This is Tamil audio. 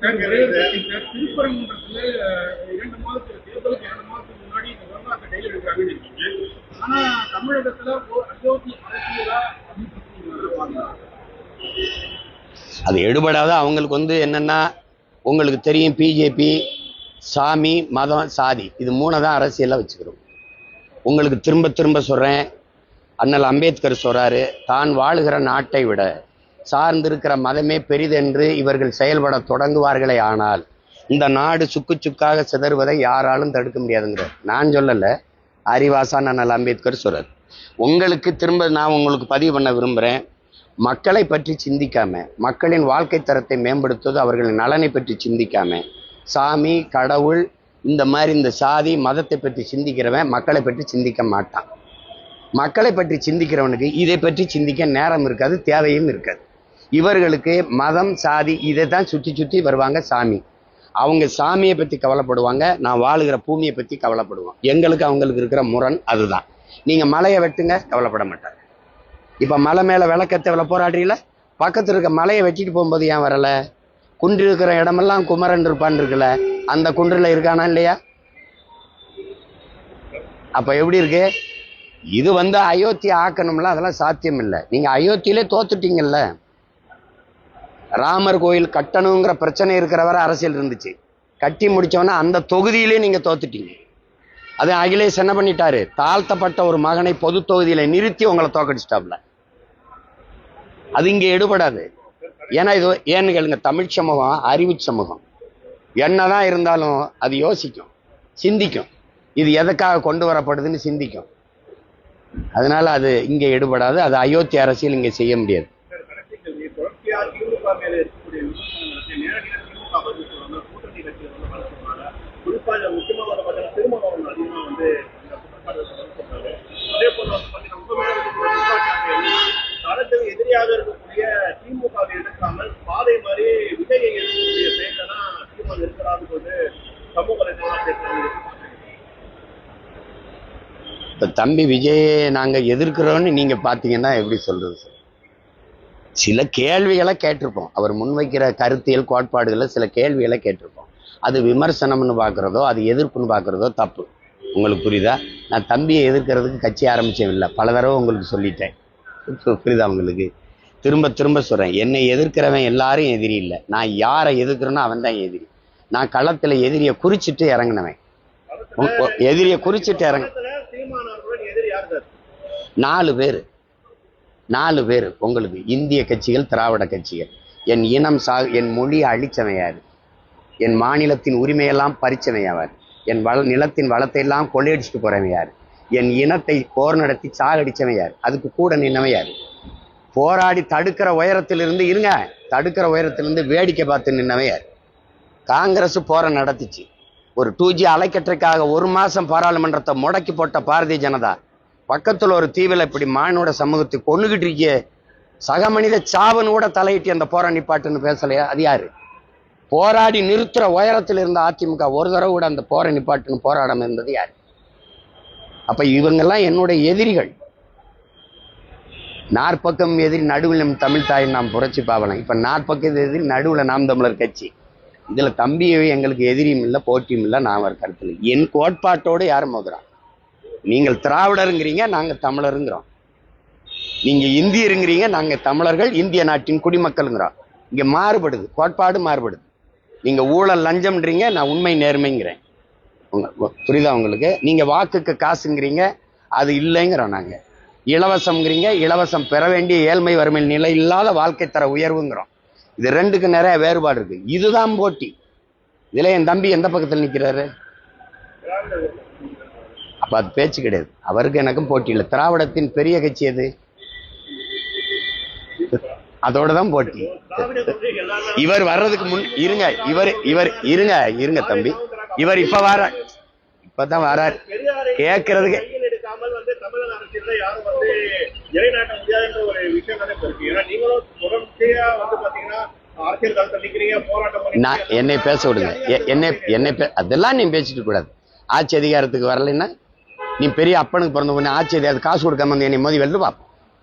திருப்பரங்குன்றத்துல இரண்டு மாதத்துக்கு தேர்தலுக்கு இரண்டு மாதத்துக்கு முன்னாடி இந்த கையில் எடுக்கிறாங்கன்னு இருக்கீங்க ஆனா தமிழகத்துல அயோத்தி அரசியலா அது எடுபடாத அவங்களுக்கு வந்து என்னன்னா உங்களுக்கு தெரியும் பிஜேபி சாமி மதம் சாதி. இது மூணை தான் அரசியலாக வச்சுக்கிறோம். உங்களுக்கு திரும்ப திரும்ப சொல்கிறேன் அண்ணல் அம்பேத்கர் சொல்றாரு தான் வாழுகிற நாட்டை விட சார்ந்திருக்கிற மதமே பெரிதென்று இவர்கள் செயல்பட தொடங்குவார்களே ஆனால் இந்த நாடு சுக்கு சுக்காக சிதறுவதை யாராலும் தடுக்க முடியாதுங்கிற நான் சொல்லலை அறிவாசா அண்ணல் அம்பேத்கர் சொல்றார். உங்களுக்கு திரும்ப நான் உங்களுக்கு பதிவு பண்ண விரும்புகிறேன் மக்களை பற்றி சிந்திக்காம மக்களின் வாழ்க்கை தரத்தை மேம்படுத்துவது அவர்களின் நலனை பற்றி சிந்திக்காம சாமி கடவுள் இந்த மாதிரி இந்த சாதி மதத்தை பற்றி சிந்திக்கிறவன் மக்களை பற்றி சிந்திக்க மாட்டான். மக்களை பற்றி சிந்திக்கிறவனுக்கு இதை பற்றி சிந்திக்க நேரம் இருக்காது தேவையும் இருக்காது. இவர்களுக்கு மதம் சாதி இதை தான் சுற்றி சுற்றி வருவாங்க சாமி. அவங்க சாமியை பற்றி கவலைப்படுவாங்க நான் வாழுகிற பூமியை பற்றி கவலைப்படுவோம். எங்களுக்கு அவங்களுக்கு இருக்கிற முரண் அதுதான். நீங்கள் மலையை வெட்டுங்க கவலைப்பட மாட்டாங்க இப்போ மலை மேலே விளக்கத்தை விளை போராடுறீல பக்கத்தில் இருக்க மலையை வெட்டிட்டு போகும்போது ஏன் வரலை? குன்று இருக்கிற இடமெல்லாம் குமரன் இருப்பான் இருக்குல்ல? அந்த குன்றில் இருக்கானா இல்லையா? அப்போ எப்படி இருக்கு? இது வந்து அயோத்தி ஆக்கணும்ல அதெல்லாம் சாத்தியம் இல்லை நீங்கள் அயோத்தியிலே தோத்துட்டீங்கல்ல. ராமர் கோயில் கட்டணுங்கிற பிரச்சனை இருக்கிற வரை அரசியல் இருந்துச்சு. கட்டி முடித்தோன்னா அந்த தொகுதியிலே நீங்கள் தோத்துட்டீங்க. அது அகிலேஷ் என்ன பண்ணிட்டாரு? தாழ்த்தப்பட்ட ஒரு மகனை பொது தொகுதியில நிறுத்தி உங்களை தோக்கடிச்சிட்டாப்ல அது இங்கே எடுபடாது. ஏன்னா இது ஏன்னு கேளுங்க தமிழ் சமூகம் அறிவு சமூகம். என்னதான் இருந்தாலும் அது யோசிக்கும் சிந்திக்கும். இது எதுக்காக கொண்டு வரப்படுதுன்னு சிந்திக்கும். அதனால அது இங்கே எடுபடாது அது அயோத்தி அரசியல் இங்கே செய்ய முடியாது சார் கடைசி கேள்வி தொடர்ச்சியா திமுக மேல இருக்கக்கூடிய விமர்சனங்களுக்கு நேரடியாக திமுக பதில் சொல்லுவாங்க கூட்டணி கட்சிகள் வந்து பதில் சொல்றாங்க குறிப்பா இதுல முக்கியமா வந்து பாத்தீங்கன்னா திருமாவளவன் அதிகமாக வந்து குற்றச்சாட்டு சொல்றாரு அதே போல வந்து பாத்தீங்கன்னா உங்க மேல எதிரியாக இருக்கக்கூடிய திமுகவை எடுக்காமல் பாதை மாதிரி விஜயை எடுக்கக்கூடிய செயல தான் திமுக இருக்கிறான்னு வந்து சமூக இப்போ தம்பி விஜயை நாங்கள் எதிர்க்கிறோன்னு நீங்கள் பார்த்தீங்கன்னா எப்படி சொல்கிறது சார்? சில கேள்விகளை கேட்டிருப்போம். அவர் முன்வைக்கிற கருத்தியல் கோட்பாடுகளை சில கேள்விகளை கேட்டிருப்போம். அது விமர்சனம்னு பார்க்குறதோ அது எதிர்ப்புன்னு பார்க்குறதோ தப்பு. உங்களுக்கு புரியுதா? நான் தம்பியை எதிர்க்கிறதுக்கு கட்சி ஆரம்பிச்சேன் இல்லை பல தடவை உங்களுக்கு சொல்லிட்டேன். புரியுதா உங்களுக்கு? திரும்ப திரும்ப சொல்கிறேன் என்னை எதிர்க்கிறவன் எல்லாரும் எதிரி இல்லை. நான் யாரை எதிர்க்கிறேனோ அவன் தான் எதிரி. நான் களத்தில் எதிரியை குறிச்சிட்டு இறங்கினவன். எதிரியை குறிச்சிட்டு இறங்க நாலு பேர். நாலு பேர். உங்களுக்கு இந்திய கட்சிகள் திராவிட கட்சிகள். என் இனம் சா என் மொழியை அழிச்சவன் யார்? என் மாநிலத்தின் உரிமையெல்லாம் பறிச்சவன் அவர் என் வள நிலத்தின் வளத்தை எல்லாம் கொள்ளையடிச்சுட்டு போறவன் யார்? என் இனத்தை போர் நடத்தி சாகடிச்சவன் யார்? அதுக்கு கூட நின்னவன் யார்? போராடி தடுக்கிற உயரத்திலிருந்து இருங்க தடுக்கிற உயரத்திலிருந்து வேடிக்கை பார்த்து நின்னவன் யார்? காங்கிரஸ் போரை நடத்திச்சு. ஒரு டூ ஜி அலைக்கற்றைக்காக ஒரு மாதம் பாராளுமன்றத்தை முடக்கி போட்ட பாரதிய ஜனதா பக்கத்தில் ஒரு தீவில் இப்படி மானோட சமூகத்தை கொண்டுகிட்டு இருக்கிய சக மனித சாவன் கூட தலையிட்டு அந்த போரா நிப்பாட்டுன்னு பேசலையா? அது யாரு? போராடி நிறுத்துற உயரத்தில் இருந்த அதிமுக ஒரு தடவை கூட அந்த போரை நிப்பாட்டுன்னு போராடம் இருந்தது யாரு? அப்ப இவங்கெல்லாம் என்னுடைய எதிரிகள். நாற்பக்கம் எதிரி நடுவில் நம் தமிழ் தாய் நாம் புரட்சி பாவலாம் இப்ப நாற்பக்கத்து எதிரி நடுவில் நாம் தமிழர் கட்சி. இதில் தம்பி எங்களுக்கு எதிரியும் இல்லை போட்டியும் இல்லை நான் ஒரு கருத்தில் என் கோட்பாட்டோடு யார் மோதுறான் நீங்கள் திராவிடருங்கிறீங்க நாங்கள் தமிழருங்கிறோம். நீங்கள் இந்தியருங்கிறீங்க நாங்கள் தமிழர்கள் இந்திய நாட்டின் குடிமக்கள்ங்கிறோம். இங்கே மாறுபடுது கோட்பாடு மாறுபடுது. நீங்க ஊழல் லஞ்சம்ன்றீங்க நான் உண்மை நேர்மைங்கிறேன். உங்க புரியுதா உங்களுக்கு? நீங்க வாக்குக்கு காசுங்கிறீங்க அது இல்லைங்கிறோம் நாங்க. இலவசம்ங்கிறீங்க இலவசம் பெற வேண்டிய ஏழ்மை வறுமை நிலை இல்லாத வாழ்க்கை தர உயர்வுங்கிறோம். இது ரெண்டுக்கு நிறைய வேறுபாடு இருக்கு. இதுதான் போட்டி. இதுல என் தம்பி எந்த பக்கத்தில் நிற்கிறாரு அப்ப அது பேச்சு கிடையாது. அவருக்கு எனக்கும் போட்டி இல்லை. திராவிடத்தின் பெரிய கட்சி எது? அதோட தான் போட்டி. இவர் வர்றதுக்கு முன் இருங்க இவர் இவர் இருங்க இருங்க தம்பி. இவர் இப்ப வர இப்பதான் வரார். பண்ணி நான் என்னை பேச விடுங்க. என்னை என்னை அதெல்லாம் நீ பேசிட்டு கூடாது. ஆட்சி அதிகாரத்துக்கு வரலைன்னா நீ பெரிய அப்பனுக்கு பிறந்த பொண்ணு ஆட்சி அதிகாரத்துக்கு காசு கொடுக்காம என்னை மோதி வெள்ளு பார்ப்போம்